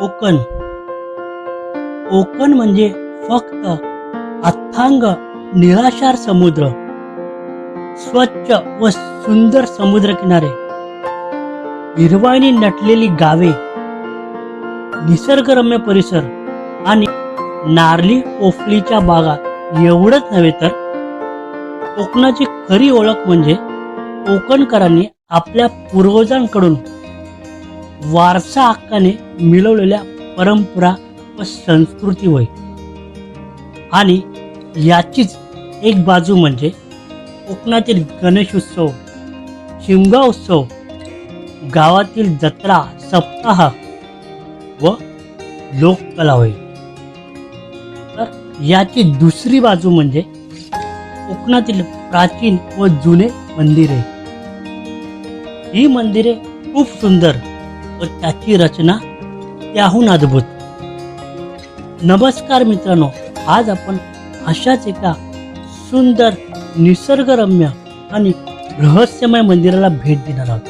कोकण ओकन म्हणजे फक्त अथांग निराशार समुद्र. स्वच्छ व सुंदर समुद्रकिनारे. हिरवाईने नटलेली गावे. निसर्गरम्य परिसर आणि नारली पोफळीच्या बागा एवढंच नव्हे तर कोकणाची खरी ओळख म्हणजे कोकणकरांनी आपल्या पूर्वजांकडून वारसा हक्काने मिळवलेल्या परंपरा व संस्कृती होय. आणि याचीच एक बाजू म्हणजे कोकणातील गणेश उत्सव शिमगा उत्सव गावातील जत्रा सप्ताह व लोककला होय. तर याची दुसरी बाजू म्हणजे कोकणातील प्राचीन व जुने मंदिरे. ही मंदिरे खूप सुंदर व त्याची रचना त्याहून अद्भुत. नमस्कार मित्रांनो आज आपण अशाच एका सुंदर निसर्गरम्य आणि रहस्यमय मंदिराला भेट देणार आहोत.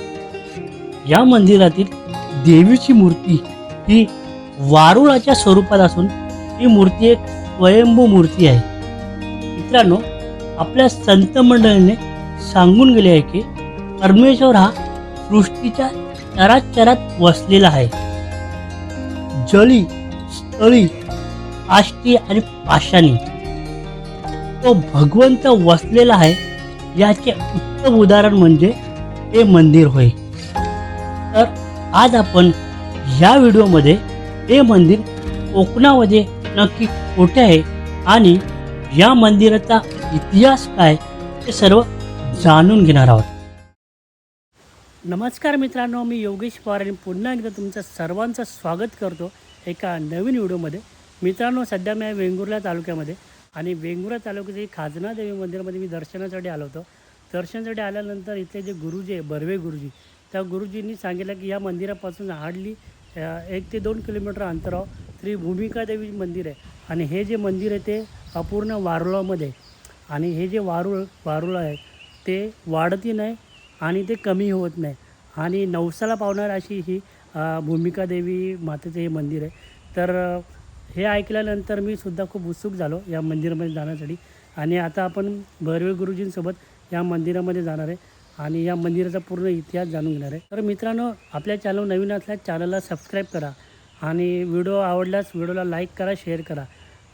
या मंदिरातील देवीची मूर्ती ही वारुळाच्या स्वरूपात असून ही मूर्ती एक स्वयंभू मूर्ती आहे. मित्रांनो आपल्या संत मंडळीने सांगून गेले आहे की परमेश्वर हा सृष्टीच्या चराचरात वसलेला आहे. जळी स्थळी आष्टी आणि पाषाणी. तो भगवंत वसलेला आहे याचे उत्तम उदाहरण म्हणजे हे मंदिर होय. तर आज आपण या व्हिडिओमध्ये हे मंदिर कोकणामध्ये नक्की कुठे आहे आणि या मंदिराचा इतिहास काय ते सर्व जाणून घेणार आहोत. नमस्कार मित्रांनो मी योगेश पवार आणि पुन्हा एकदा तुमचं सर्वांचं स्वागत करतो एका नवीन व्हिडिओमध्ये. मित्रांनो सध्या मी वेंगुर्ला तालुक्यामध्ये आणि वेंगुर्ला तालुक्यातील खाजना देवी मंदिरामध्ये मी दर्शनासाठी आलो होतो. दर्शनासाठी आल्यानंतर इथले जे गुरुजी आहे बर्वे गुरुजी त्या गुरुजींनी सांगितलं की या मंदिरापासून हार्डली एक ते दोन किलोमीटर अंतरावर त्रिभूमिका देवी मंदिर आहे आणि हे जे मंदिर आहे ते अपूर्ण वारुळामध्ये आणि हे जे वारुळ वारुळ आहे ते वाढती नाही आणि ते कमी होत नाही. आणि नवसाला पावणार अशी ही भूमिका देवी मातेचं हे मंदिर आहे. तर हे ऐकल्यानंतर मी सुद्धा खूप उत्सुक झालो या मंदिरामध्ये जाण्यासाठी. आणि आता आपण भैरवे गुरुजींसोबत या मंदिरामध्ये जाणार आहे आणि या मंदिराचा पूर्ण इतिहास जाणून घेणार आहे. तर मित्रांनो आपल्या चॅनल नवीन असल्यास चॅनलला सबस्क्राईब करा आणि व्हिडिओ आवडल्यास व्हिडिओला लाईक करा शेअर करा.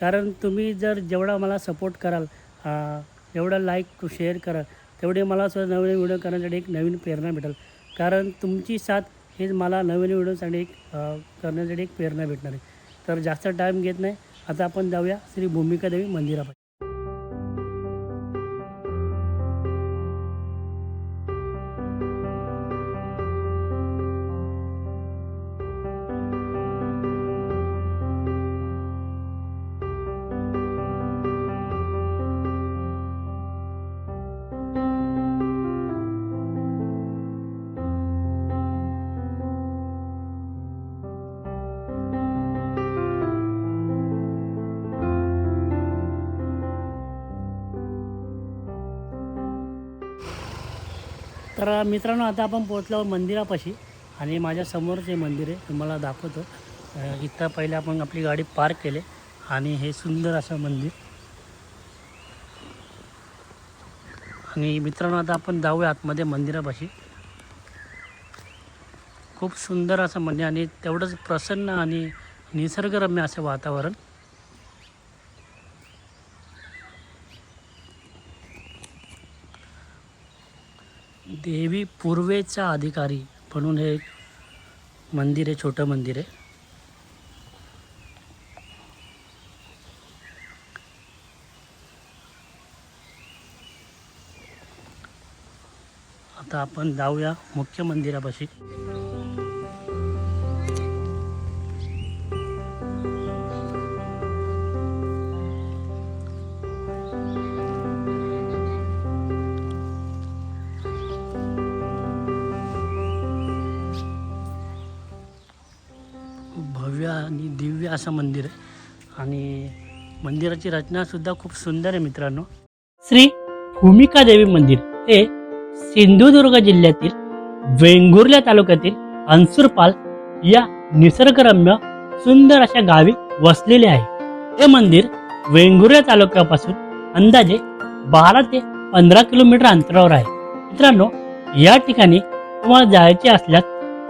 कारण तुम्ही जर जेवढा मला सपोर्ट कराल एवढं एवढा लाईक शेअर करा. तेवढे मला सुद्धा नवीन व्हिडिओ करण्यासाठी एक नवीन प्रेरणा भेटेल. कारण तुमची साथ हेच मला नवीन व्हिडिओसाठी एक करण्यासाठी एक प्रेरणा भेटणार आहे. तर जास्त टाईम घेत नाही. आता आपण जाऊया श्री भूमिका देवी मंदिरापाशी तर मित्रांनो आता आपण पोहोचलो मंदिरापाशी आणि माझ्यासमोरच हे मंदिर आहे. तुम्हाला दाखवतो. इथं पहिले आपण आपली गाडी पार्क केले आणि हे सुंदर असं मंदिर. आणि मित्रांनो आता आपण जाऊया आतमध्ये मंदिरापाशी. खूप सुंदर असं मंदिर आणि तेवढंच प्रसन्न आणि निसर्गरम्य असं वातावरण. देवी पूर्वेचा अधिकारी म्हणून हे मंदिर आहे छोटं मंदिर आहे. आता आपण जाऊया मुख्य मंदिरापाशी. दिव्य असं मंदिर. आहे आणि मंदिराची रचना सुद्धा खूप सुंदर आहे मित्रांनो. श्री भूमिका देवी मंदिर हे सिंधुदुर्ग जिल्ह्यातील वेंगुर्ल्या तालुक्यातील अन्सूरपाल या निसर्गरम्य सुंदर अशा गावी वसलेले आहे. हे मंदिर वेंगुर्ल्या तालुक्यापासून अंदाजे बारा ते पंधरा किलोमीटर अंतरावर आहे. मित्रांनो या ठिकाणी तुम्हाला जायचे असल्यास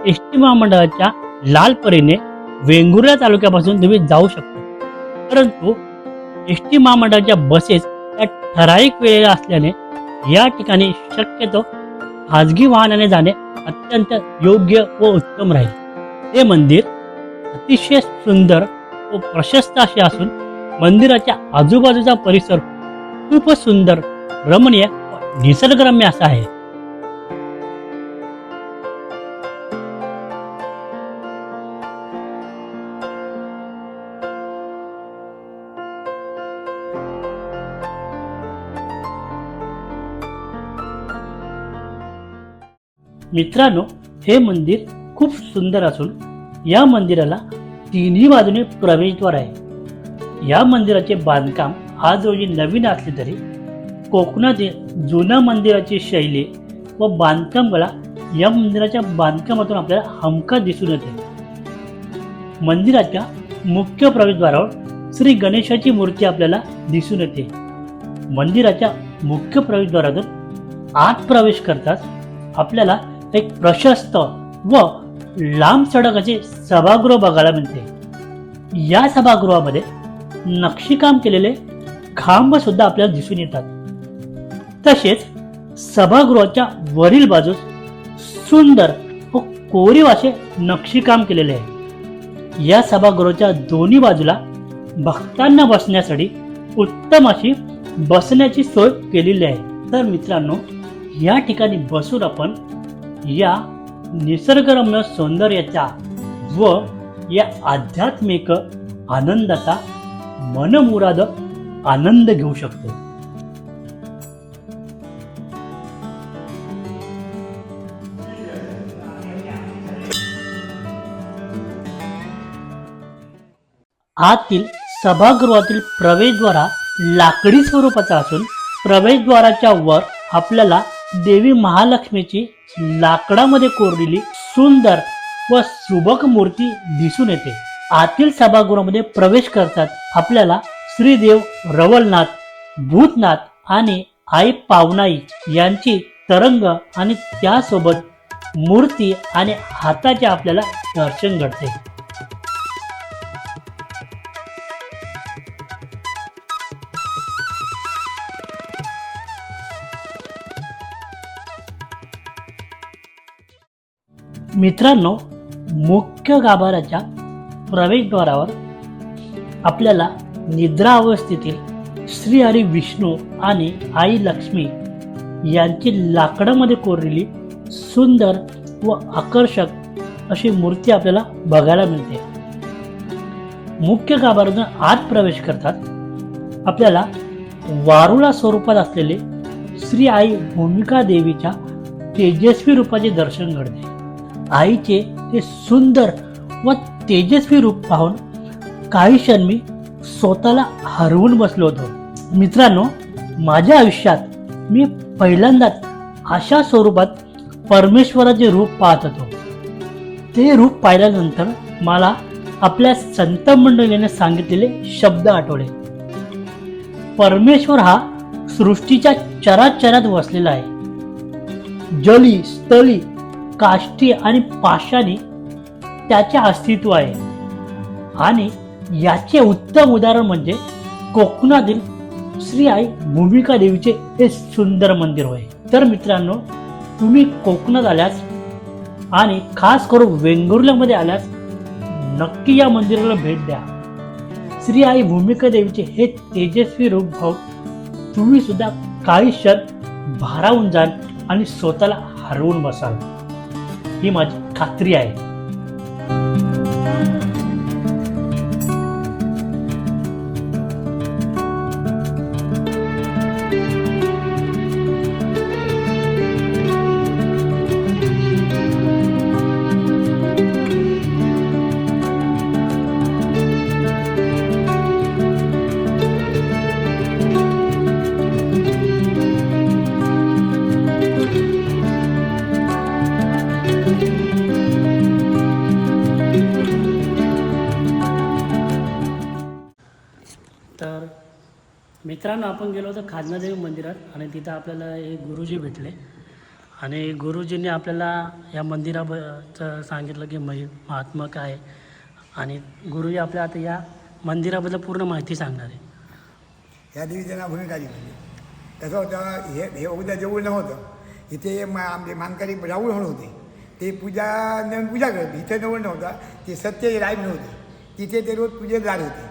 एस टी महामंडळाच्या लाल परीने वेंगुर्ला तालुक्यापासून तुम्ही जाऊ शकता. परंतु एस टी महामंडळाच्या बसेस या ठराविक वेळेला असल्याने या ठिकाणी शक्यतो खाजगी वाहनाने जाणे अत्यंत योग्य व उत्तम राहील. हे मंदिर अतिशय सुंदर व प्रशस्त असे असून मंदिराच्या आजूबाजूचा परिसर खूपच सुंदर रमणीय व निसर्गरम्य असा आहे. मित्रांनो हे मंदिर खूप सुंदर असून या मंदिराला तिन्ही बाजूने प्रवेशद्वार आहे. या मंदिराचे बांधकाम आज रोजी नवीन असले तरी कोकणातील जुन्या मंदिराची शैली व बांधकाम कला या मंदिराच्या बांधकामातून आपल्याला हमखास दिसून येते. मंदिराच्या मुख्य प्रवेशद्वारावर श्री गणेशाची मूर्ती आपल्याला दिसून येते. मंदिराच्या मुख्य प्रवेशद्वारातून आत प्रवेश करताच आपल्याला एक प्रशस्त व लांब सडकाचे सभागृह बघायला मिळते. या सभागृहामध्ये नक्षीकाम केलेले खांब सुद्धा आपल्याला दिसून येतात. तसेच सभागृहाच्या वरील बाजूस सुंदर व कोरीव असे नक्षीकाम केलेले आहे. या सभागृहाच्या दोन्ही बाजूला भक्तांना बसण्यासाठी उत्तम अशी बसण्याची सोय केलेली आहे. तर मित्रांनो या ठिकाणी बसून आपण या निसर्गरम्य सौंदर्याचा व या आध्यात्मिक आनंदाचा मनमुराद आनंद घेऊ शकतो. आतील सभागृहातील प्रवेशद्वारा लाकडी स्वरूपाचा असून प्रवेशद्वाराच्या वर आपल्याला देवी महालक्ष्मीची लाकडामध्ये कोरलेली सुंदर व सुबक मूर्ती दिसून येते. आतील सभागृहामध्ये प्रवेश करतात आपल्याला श्रीदेव रवलनाथ भूतनाथ आणि आई पावनाई यांची तरंग आणि त्यासोबत मूर्ती आणि हाताचे आपल्याला दर्शन घडते. मित्रांनो मुख्य गाभाऱ्याच्या प्रवेशद्वारावर आपल्याला निद्रा अवस्थेतील श्री हरी विष्णू आणि आई लक्ष्मी यांची लाकडामध्ये कोरलेली सुंदर व आकर्षक अशी मूर्ती आपल्याला बघायला मिळते. मुख्य गाभाऱ्यातून आत प्रवेश करतात. आपल्याला वारुळा स्वरूपात असलेले श्री आई भूमिका देवीच्या तेजस्वी रूपाचे दर्शन घडते. आईचे ते सुंदर व तेजस्वी रूप पाहून काही क्षण मी स्वतःला हरवून बसलो होतो. मित्रांनो माझ्या आयुष्यात मी पहिल्यांदाच अशा स्वरूपात परमेश्वराचे रूप पाहत होतो. ते रूप पाहिल्यानंतर मला आपल्या संत मंडळीने सांगितलेले शब्द आठवले. परमेश्वर हा सृष्टीच्या चराचरात वसलेला आहे. जली स्थळी काष्टी आणि पाषाणी त्याचे अस्तित्व आहे. आणि याचे उत्तम उदाहरण म्हणजे कोकणातील श्री आई भूमिका देवीचे हे सुंदर मंदिर होय. तर मित्रांनो तुम्ही कोकणात आल्यास आणि खास करून वेंगुर्ल्यामध्ये आल्यास नक्की या मंदिराला भेट द्या. श्री आई भूमिका देवीचे हे तेजस्वी रूप भाव तुम्ही सुद्धा काही क्षण भारावून जाल आणि स्वतःला हरवून बसाल. ही माझी खात्री आहे. मित्रांनो आपण गेलो होतो खाजनादेवी मंदिरात आणि तिथं आपल्याला हे गुरुजी भेटले. आणि गुरुजींनी आपल्याला या मंदिराबद्दल सांगितलं की मै महात्मा काय. आणि गुरुजी आपल्या आता या मंदिराबद्दल पूर्ण माहिती सांगणार आहे. ह्या देवीचं नाव भूमिकाली म्हणजे कसं होतं हे हे उद्या जवळ नव्हतं. इथे मा आमचे मानकरी राहुल म्हणून होते. ते पूजा नवीन पूजा करत इथे जवळ नव्हतं. ते सत्य राय म्हणून होते. तिथे ते रोज पूजेत जात होते.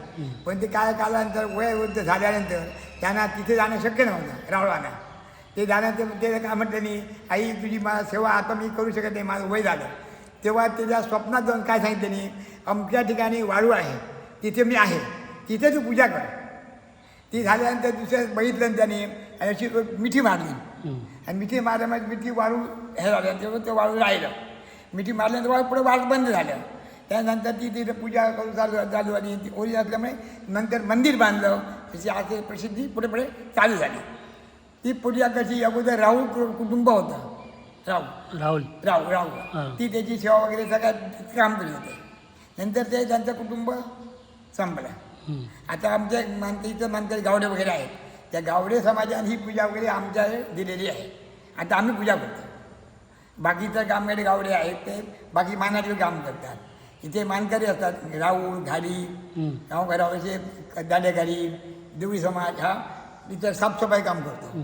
पण ते काय कालानंतर वयोवृद्ध झाल्यानंतर त्यांना तिथे जाणं शक्य नव्हतं रावळांना. ते जाण्यानंतर ते काय म्हटलं नाही आई तुझी मला सेवा आता मी करू शकत नाही माझं वय झालं. तेव्हा त्याच्या स्वप्नात जाऊन काय सांगितलं नाही अमक्या ठिकाणी वाळू आहे तिथे मी आहे तिथे तू पूजा कर. ती झाल्यानंतर दुसऱ्या बघितलं त्याने आणि अशी मिठी मारली. आणि मिठी मारल्यामुळे मिठी वाळू हे झालं तेव्हा ते वाळू राहिलं. मिठी मारल्यानंतर वाळू पुढे वाळ बंद झालं त्यानंतर ती तिथे पूजा करून चालू चालू आणि ती ओरी असल्यामुळे नंतर मंदिर बांधलं. त्याची असे प्रसिद्धी पुढे पुढे चालू झाली. ती पूजा कशी अगोदर राहुल कुटुंब होतं. राहुल. राहुल. राहू राहू हां. ती त्याची सेवा वगैरे सगळ्यात काम करीत होते. नंतर ते त्यांचं कुटुंब संपलं. आता आमच्या मानते इथं मानकरी गावडे वगैरे आहेत. त्या गावडे समाजाने ही पूजा वगैरे आमच्या दिलेली आहे. आता आम्ही पूजा करतो. बाकीचं कामगारी गावडे आहेत ते. बाकी मानाचे काम करतात. इथे मानकरी असतात राऊळ घाडी हम्म. गावघरावरचे दांडेघाडी देवळी समाज हा इथं साफसफाई काम करतो.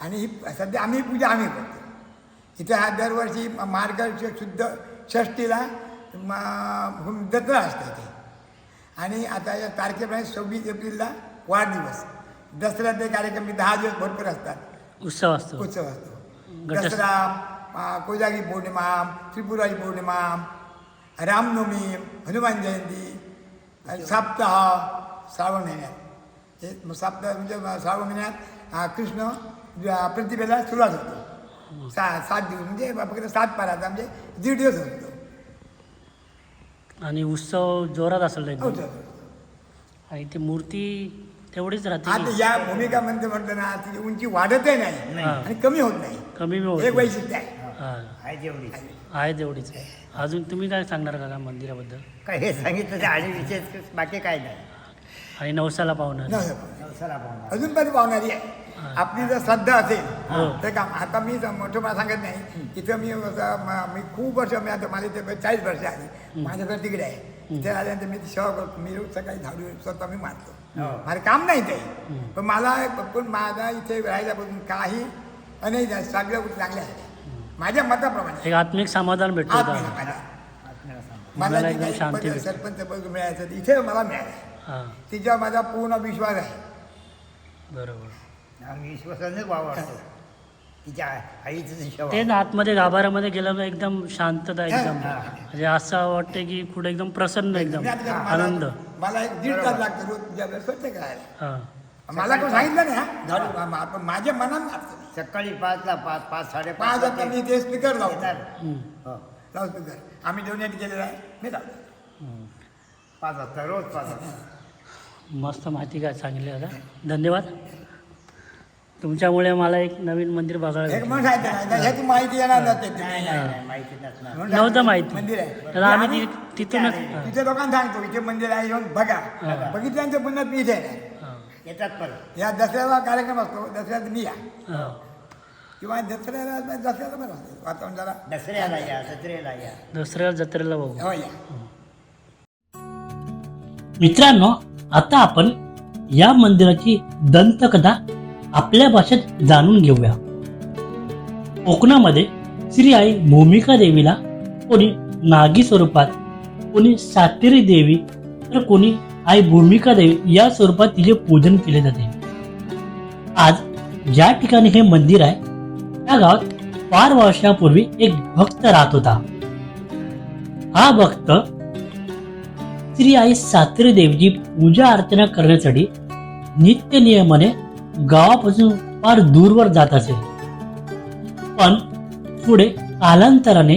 आणि ही सध्या आम्ही पूजा आम्ही करतो. इथे हा दरवर्षी मार्गशीर्ष शुद्ध षष्टीला जत्रा असते इथे. आणि आता या तारखेप्रमाणे सव्वीस एप्रिलला वाढदिवस. दसऱ्याचे कार्यक्रम दहा दिवस भरपूर असतात. उत्सव असतो. उत्सव असतो. दसरा कोजागी पौर्णिमा त्रिपुरारी पौर्णिमा रामनवमी हनुमान जयंती आणि सप्ताह श्रावण महिन्यात. हे सप्ताह म्हणजे श्रावण महिन्यात कृष्ण प्रतिभेला सुरुवात होतो. सा सात दिवस म्हणजे फक्त सात पाराचा म्हणजे दीड दिवस होतो. आणि उत्सव जोरात असेल होतो आणि ती मूर्ती तेवढीच राहते आता या भूमिका म्हणते म्हटलं ना तिची उंची वाढतही नाही हा. आणि कमी होत नाही. कमी एक. वैशिष्ट्य आहे. हा. आहे जेवढी आहे तेवढीच अजून तुम्ही काय सांगणार का मंदिराबद्दल? काय हे सांगितलं ते आणि विशेष बाकी काय नाही. आणि नवसाला पाहुणार नवसाला पाहुणा. अजून पण पावणारी आहे. आपली जर श्रद्धा हो. असेल तर काम आता मी ज- मोठं मला सांगत नाही इथं मी असं म- मी खूप वर्ष मी आता माझे ते चाळीस वर्ष आली माझं घर तिकडे आहे. तिथे आल्यानंतर मी करतो. मी रोज सकाळी झाडू स्वतः मी मारतो. हो. माझं काम नाही ते. पण मला पण माझा इथे राहिल्यापासून काही अनेक नाही, सगळ्या गोष्टी चांगल्या आहेत माझ्या मताप्रमाणे. एक आत्मिक समाधान भेटतो मला मनाला ती एकदम काही शांती पद- भेटते. सरपंच पद मिळायचं इथे मला मिळालं हां. तिच्यावर माझा पूर्ण विश्वास आहे. बरोबर. आम्ही विश्वासानेच वावरतो तिच्या आईचं सेवा तेच आतमध्ये गाभाऱ्यामध्ये गेल्यावर एकदम शांतता एकदम. म्हणजे असं वाटतं की कुठे एकदम प्रसन्न एकदम मला- आनंद. मला एक दीड तास लागतो रोज तुझ्याकडे स्वच्छ करायला. हां. मला कोण सांगितलं नाही हा? झाडू मा- मा- पण माझ्या मनात लागतं. सकाळी पाचला पाच पाच साडेपाच पाच मी ते स्पीकर लावतो येणार हम्म. हो. लाऊडस्पीकर आम्ही डोनेट केलेलं आहे मी लावतो हम्म. पाच वाजता रोज पाच वाजता मस्त माहिती काय सांगितली आता धन्यवाद तुमच्यामुळे मला एक नवीन मंदिर बघायला एक भेटलं. म्हणून सांगितलं नाही ह्याची माहिती येणार नसते नाही नाही नाही माहिती नसणार म्हणून नव्हतं माहिती. मंदिर आहे तर आम्ही ति- तिथूनच हां. तिथे लोकांना सांगतो इथे मंदिर आहे येऊन बघा. बघितल्यानंतर पुन्हा मी इथे येणार हां. येतात परत. या दसऱ्याला कार्यक्रम असतो दसऱ्यात मी या. हां. किंवा दसऱ्याला दसऱ्याला पण असतो. वातावरण जरा दसऱ्याला या दसऱ्याला या. दुसऱ्या जत्रेला बघू. हो या. मित्रांनो आता आपण या मंदिराची दंतकथा आपल्या भाषेत जाणून घेऊया. कोकणामध्ये श्री आई भूमिका देवीला कोणी नागी स्वरूपात कोणी सातेरी देवी तर कोणी आई भूमिका देवी या स्वरूपात तिचे पूजन केले जाते. आज ज्या ठिकाणी हे मंदिर आहे त्या गावात फार वर्षापूर्वी एक भक्त राहत होता. हा भक्त श्री आई सात्री देवीची पूजा अर्चना करण्यासाठी नित्य नियमाने गावापासून फार दूरवर जात असे. पण पुढे कालांतराने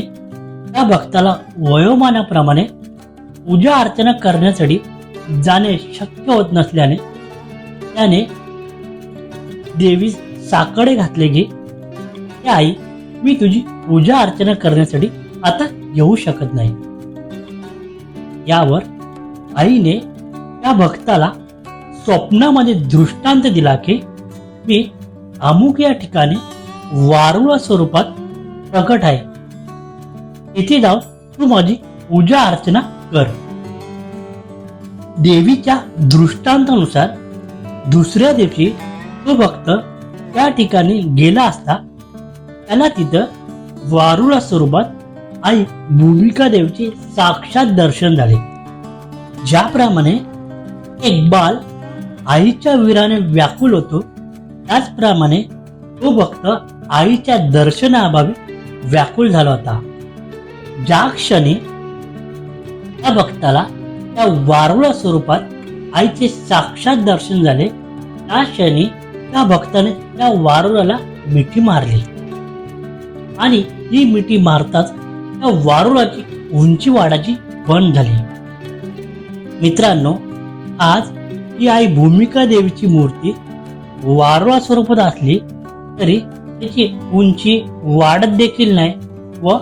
त्या भक्ताला वयोमानाप्रमाणे पूजा अर्चना करण्यासाठी जाणे शक्य होत नसल्याने त्याने देवी साकडे घातले की "हे आई मी तुझी पूजा अर्चना करण्यासाठी आता येऊ शकत नाही. यावर आईने त्या भक्ताला स्वप्नामध्ये दृष्टांत दिला की मी अमुक या ठिकाणी वारुळ स्वरूपात प्रकट आहे. इथे जाऊन तू माझी पूजा अर्चना कर. देवीच्या दृष्टांतानुसार दुसऱ्या दिवशी तो भक्त त्या ठिकाणी गेला असता त्याला तिथं वारुळा स्वरूपात आई भूमिका देवीचे साक्षात दर्शन झाले. ज्याप्रमाणे एक बाल आईच्या वीराने व्याकुल होतो त्याचप्रमाणे तो भक्त आईच्या दर्शनाअभावी व्याकुल झाला होता. ज्या क्षणी त्या भक्ताला त्या वारुळा स्वरूपात आईचे साक्षात दर्शन झाले. त्या क्षणी त्या भक्ताने त्या वारुळाला मिठी मारली. आणि ही मिठी मारताच त्या वारुळाची उंची वाढाची बंद झाली. मित्रांनो आज ही आई भूमिका देवीची मूर्ती वारुळा स्वरूपात असली तरी त्याची उंची वाढत देखील नाही व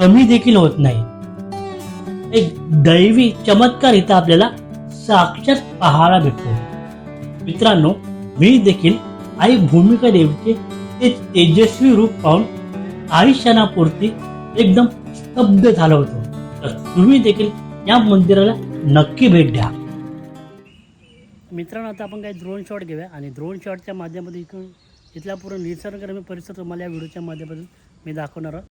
कमी देखील होत नाही. एक दैवी चमत्कार इथं आपल्याला साक्षात पाहायला भेटतो. मित्रांनो मी देखील आई भूमिका देवीचे ते तेजस्वी रूप पाहून आयुष्यानापुरती एकदम स्तब्ध झालो होतो. तर तुम्ही देखील या मंदिराला नक्की भेट द्या. मित्रांनो आता आपण काही ड्रोन शॉट घेऊया आणि ड्रोन शॉटच्या माध्यमातून इथून इथला पूर्ण निसर्गरम्य परिसर तुम्हाला या व्हिडिओच्या माध्यमातून मी दाखवणार आहोत.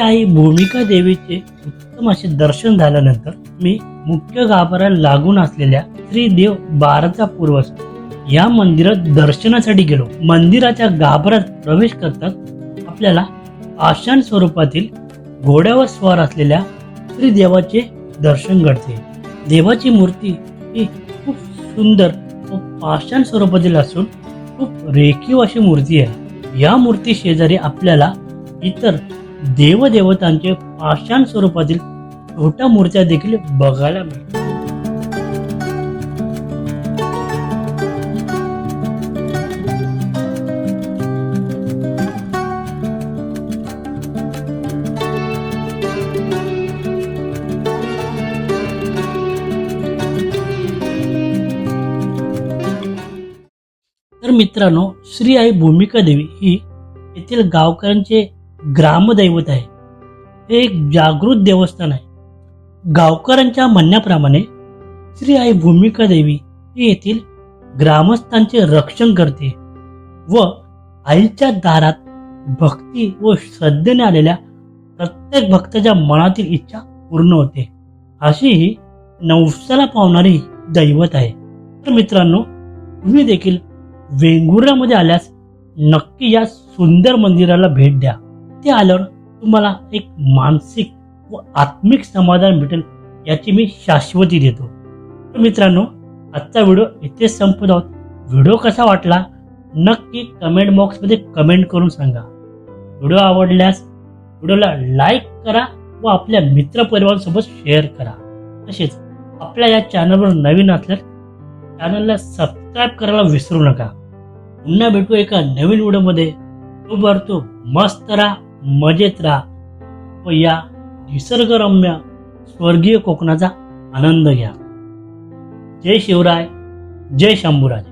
आई भूमिका देवीचे उत्तम असे दर्शन झाल्यानंतर मी मुख्य गाभाऱ्याला लागून असलेल्या श्री देव बाराचा पूर्वज या मंदिरात दर्शनासाठी गेलो. मंदिराच्या गाभाऱ्यात प्रवेश करताच आपल्याला आशान स्वरूपातील घोड्यावर स्वार असलेल्या श्री देवाचे दर्शन घडते. देवाची मूर्ती ही खूप सुंदर व पाषाण स्वरूपातील असून खूप रेखीव अशी मूर्ती आहे. या मूर्ती शेजारी आपल्याला इतर देवदेवतांचे पाषाण स्वरूपातील छोट्या मूर्त्या देखील बघायला मिळतात. तर मित्रांनो श्री आई भूमिका देवी ही येथील गावकऱ्यांचे ग्रामदैवत आहे. हे एक जागृत देवस्थान आहे. गावकऱ्यांच्या म्हणण्याप्रमाणे श्री आई भूमिका देवी ही येथील ग्रामस्थांचे रक्षण करते व आईच्या दारात भक्ती व श्रद्धेने आलेल्या प्रत्येक भक्ताच्या मनातील इच्छा पूर्ण होते. अशी ही नवसाला पावणारी दैवत आहे. तर मित्रांनो तुम्ही देखील वेंगुर्ल्यामध्ये आल्यास नक्की या सुंदर मंदिराला भेट द्या. ते आल्यावर तुम्हाला एक मानसिक व आत्मिक समाधान भेटेल याची मी शाश्वती देतो. तर मित्रांनो आजचा व्हिडिओ इथेच संपत आहोत. व्हिडिओ कसा वाटला नक्की कमेंट बॉक्समध्ये कमेंट करून सांगा. व्हिडिओ आवडल्यास व्हिडिओला लाईक करा व आपल्या मित्रपरिवारांसोबत शेअर करा. तसेच आपल्या या चॅनलवर नवीन असल्यास चॅनलला सबस्क्राईब करायला विसरू नका. पुन्हा भेटू एका नवीन व्हिडिओमध्ये. तो भरतो मस्त राहा. मजेत राहा. व या निसर्गरम्य स्वर्गीय कोकणाचा आनंद घ्या. जय शिवराय जय शंभूराज.